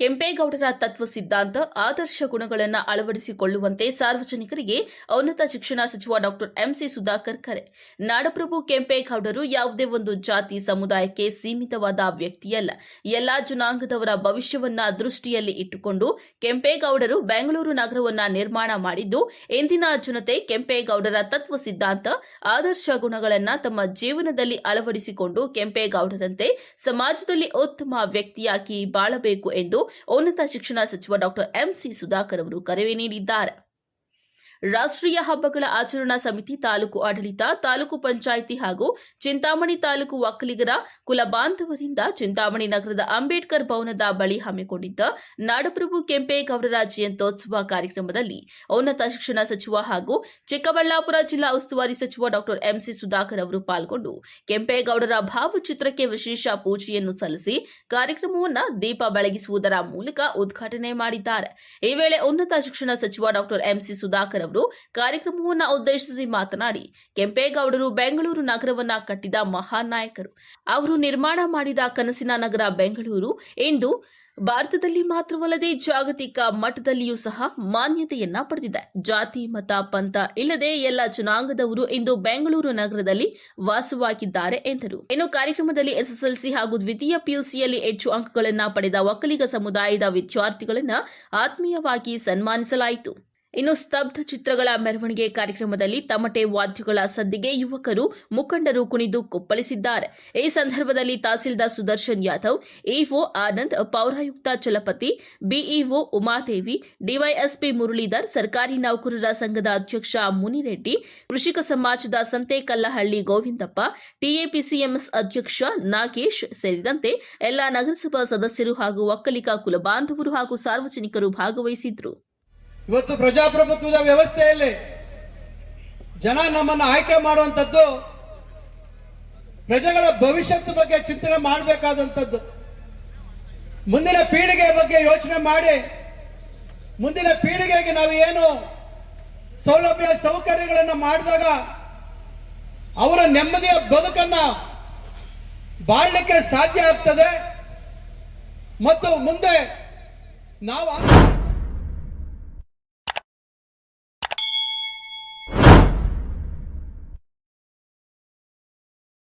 ಕೆಂಪೇಗೌಡರ ತತ್ವ ಸಿದ್ಧಾಂತ, ಆದರ್ಶ ಗುಣಗಳನ್ನು ಅಳವಡಿಸಿಕೊಳ್ಳುವಂತೆ ಸಾರ್ವಜನಿಕರಿಗೆ ಉನ್ನತ ಶಿಕ್ಷಣ ಸಚಿವ ಡಾಕ್ಟರ್ ಎಂಸಿ ಸುಧಾಕರ್ ಕರೆ. ನಾಡಪ್ರಭು ಕೆಂಪೇಗೌಡರು ಯಾವುದೇ ಒಂದು ಜಾತಿ ಸಮುದಾಯಕ್ಕೆ ಸೀಮಿತವಾದ ವ್ಯಕ್ತಿಯಲ್ಲ. ಎಲ್ಲಾ ಜನಾಂಗದವರ ಭವಿಷ್ಯವನ್ನ ದೃಷ್ಟಿಯಲ್ಲಿ ಇಟ್ಟುಕೊಂಡು ಕೆಂಪೇಗೌಡರು ಬೆಂಗಳೂರು ನಗರವನ್ನ ನಿರ್ಮಾಣ ಮಾಡಿದ್ದು, ಇಂದಿನ ಜನತೆ ಕೆಂಪೇಗೌಡರ ತತ್ವ ಸಿದ್ಧಾಂತ, ಆದರ್ಶ ಗುಣಗಳನ್ನು ತಮ್ಮ ಜೀವನದಲ್ಲಿ ಅಳವಡಿಸಿಕೊಂಡು ಕೆಂಪೇಗೌಡರಂತೆ ಸಮಾಜದಲ್ಲಿ ಉತ್ತಮ ವ್ಯಕ್ತಿಯಾಗಿ ಬಾಳಬೇಕು ಎಂದು ಉನ್ನತ ಶಿಕ್ಷಣ ಸಚಿವ ಡಾಕ್ಟರ್ ಎಂಸಿ ಸುಧಾಕರ್ ಅವರು ಕರೆ ನೀಡಿದ್ದಾರೆ. ರಾಷ್ಟ್ರೀಯ ಹಬ್ಬಗಳ ಆಚರಣಾ ಸಮಿತಿ ತಾಲೂಕು ಆಡಳಿತ, ತಾಲೂಕು ಪಂಚಾಯಿತಿ ಹಾಗೂ ಚಿಂತಾಮಣಿ ತಾಲೂಕು ಒಕ್ಕಲಿಗರ ಕುಲಬಾಂಧವರಿಂದ ಚಿಂತಾಮಣಿ ನಗರದ ಅಂಬೇಡ್ಕರ್ ಭವನದ ಬಳಿ ಹಮ್ಮಿಕೊಂಡಿದ್ದ ನಾಡಪ್ರಭು ಕೆಂಪೇಗೌಡರ ಜಯಂತ್ಯೋತ್ಸವ ಕಾರ್ಯಕ್ರಮದಲ್ಲಿ ಉನ್ನತ ಶಿಕ್ಷಣ ಸಚಿವ ಹಾಗೂ ಚಿಕ್ಕಬಳ್ಳಾಪುರ ಜಿಲ್ಲಾ ಉಸ್ತುವಾರಿ ಸಚಿವ ಡಾಕ್ಟರ್ ಎಂಸಿ ಸುಧಾಕರ್ ಅವರು ಪಾಲ್ಗೊಂಡು ಕೆಂಪೇಗೌಡರ ಭಾವಚಿತ್ರಕ್ಕೆ ವಿಶೇಷ ಪೂಜೆಯನ್ನು ಸಲ್ಲಿಸಿ ಕಾರ್ಯಕ್ರಮವನ್ನು ದೀಪ ಬೆಳಗಿಸುವುದರ ಮೂಲಕ ಉದ್ಘಾಟನೆ ಮಾಡಿದ್ದಾರೆ. ಈ ವೇಳೆ ಉನ್ನತ ಶಿಕ್ಷಣ ಸಚಿವ ಡಾಕ್ಟರ್ ಎಂಸಿ ಸುಧಾಕರ್ ಅವರು ಕಾರ್ಯಕ್ರಮವನ್ನು ಉದ್ದೇಶಿಸಿ ಮಾತನಾಡಿ ಕೆಂಪೇಗೌಡರು ಬೆಂಗಳೂರು ನಗರವನ್ನ ಕಟ್ಟಿದ ಮಹಾನ್ ನಾಯಕರು ಅವರು ನಿರ್ಮಾಣ ಮಾಡಿದ ಕನಸಿನ ನಗರ ಬೆಂಗಳೂರು. ಇಂದು ಭಾರತದಲ್ಲಿ ಮಾತ್ರವಲ್ಲದೆ ಜಾಗತಿಕ ಮಟ್ಟದಲ್ಲಿಯೂ ಸಹ ಮಾನ್ಯತೆಯನ್ನ ಪಡೆದಿದೆ. ಜಾತಿ, ಮತ, ಪಂಥ ಇಲ್ಲದೆ ಎಲ್ಲ ಜನಾಂಗದವರು ಇಂದು ಬೆಂಗಳೂರು ನಗರದಲ್ಲಿ ವಾಸವಾಗಿದ್ದಾರೆ ಎಂದರು. ಇನ್ನು ಕಾರ್ಯಕ್ರಮದಲ್ಲಿ ಎಸ್ಎಸ್ಎಲ್ಸಿ ಹಾಗೂ ದ್ವಿತೀಯ ಪಿಯುಸಿಯಲ್ಲಿ ಹೆಚ್ಚು ಅಂಕಗಳನ್ನು ಪಡೆದ ಒಕ್ಕಲಿಗ ಸಮುದಾಯದ ವಿದ್ಯಾರ್ಥಿಗಳನ್ನು ಆತ್ಮೀಯವಾಗಿ ಸನ್ಮಾನಿಸಲಾಯಿತು. ಇನ್ನು ಸ್ತಬ್ಧ ಚಿತ್ರಗಳ ಮೆರವಣಿಗೆ ಕಾರ್ಯಕ್ರಮದಲ್ಲಿ ತಮಟೆ ವಾದ್ಯಗಳ ಸದ್ದಿಗೆ ಯುವಕರು ಮುಖಂಡರು ಕುಣಿದು ಕುಪ್ಪಳಿಸಿದ್ದಾರೆ. ಈ ಸಂದರ್ಭದಲ್ಲಿ ತಹಸೀಲ್ದಾರ್ ಸುದರ್ಶನ್ ಯಾದವ್, ಇಒ ಆನಂದ್, ಪೌರಾಯುಕ್ತ ಚಲಪತಿ, ಬಿಇಒ ಉಮಾದೇವಿ, ಡಿವೈಎಸ್ಪಿ ಮುರಳೀಧರ್, ಸರ್ಕಾರಿ ನೌಕರರ ಸಂಘದ ಅಧ್ಯಕ್ಷ ಮುನಿರೆಡ್ಡಿ, ಕೃಷಿಕ ಸಮಾಜದ ಸಂತೇಕಲ್ಲಹಳ್ಳಿ ಗೋವಿಂದಪ್ಪ ಟಿಎಪಿಸಿಎಂಎಸ್ ಅಧ್ಯಕ್ಷ ನಾಗೇಶ್ ಸೇರಿದಂತೆ ಎಲ್ಲ ನಗರಸಭಾ ಸದಸ್ಯರು ಹಾಗೂ ಒಕ್ಕಲಿಗ ಕುಲಬಾಂಧವರು ಹಾಗೂ ಸಾರ್ವಜನಿಕರು ಭಾಗವಹಿಸಿದ್ರು ಇವತ್ತು ಪ್ರಜಾಪ್ರಭುತ್ವದ ವ್ಯವಸ್ಥೆಯಲ್ಲಿ ಜನ ನಮ್ಮನ್ನು ಆಯ್ಕೆ ಮಾಡುವಂಥದ್ದು, ಪ್ರಜೆಗಳ ಭವಿಷ್ಯದ ಬಗ್ಗೆ ಚಿಂತನೆ ಮಾಡಬೇಕಾದಂಥದ್ದು. ಮುಂದಿನ ಪೀಳಿಗೆ ಬಗ್ಗೆ ಯೋಚನೆ ಮಾಡಿ, ಮುಂದಿನ ಪೀಳಿಗೆಗೆ ನಾವು ಏನು ಸೌಲಭ್ಯ ಸೌಕರ್ಯಗಳನ್ನು ಮಾಡಿದಾಗ ಅವರ ನೆಮ್ಮದಿಯ ಬದುಕನ್ನ ಬಾಳ್ಲಿಕ್ಕೆ ಸಾಧ್ಯ ಆಗ್ತದೆ. ಮತ್ತು ಮುಂದೆ ನಾವು